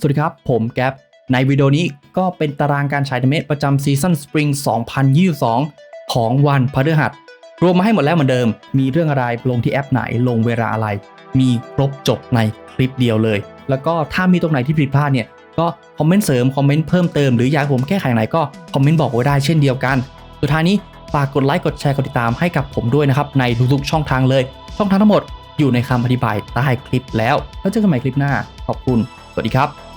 สวัสดีครับ ผมแก๊ป ในวิดีโอนี้ก็เป็นตารางการฉายเดเมะประจำซีซั่นสปริง 2022 ของวันพฤหัส รวมมาให้หมดแล้วเหมือนเดิม มีเรื่องอะไรลงที่แอปไหนลงเวลาอะไร มีครบจบในคลิปเดียวเลย แล้วก็ถ้ามีตรงไหนที่ผิดพลาดเนี่ย ก็คอมเมนต์เสริม คอมเมนต์เพิ่มเติมหรืออยากผมแก้ไขไหนก็คอมเมนต์บอกไว้ได้เช่นเดียวกัน สุดท้ายนี้ฝากกดไลค์กดแชร์กดติดตามให้กับผมด้วยนะครับในทุกๆช่องทางเลย ช่องทางทั้งหมดอยู่ในคำอธิบายใต้คลิปแล้ว แล้วเจอกันใหม่คลิปหน้า ขอบคุณ สวัสดีครับ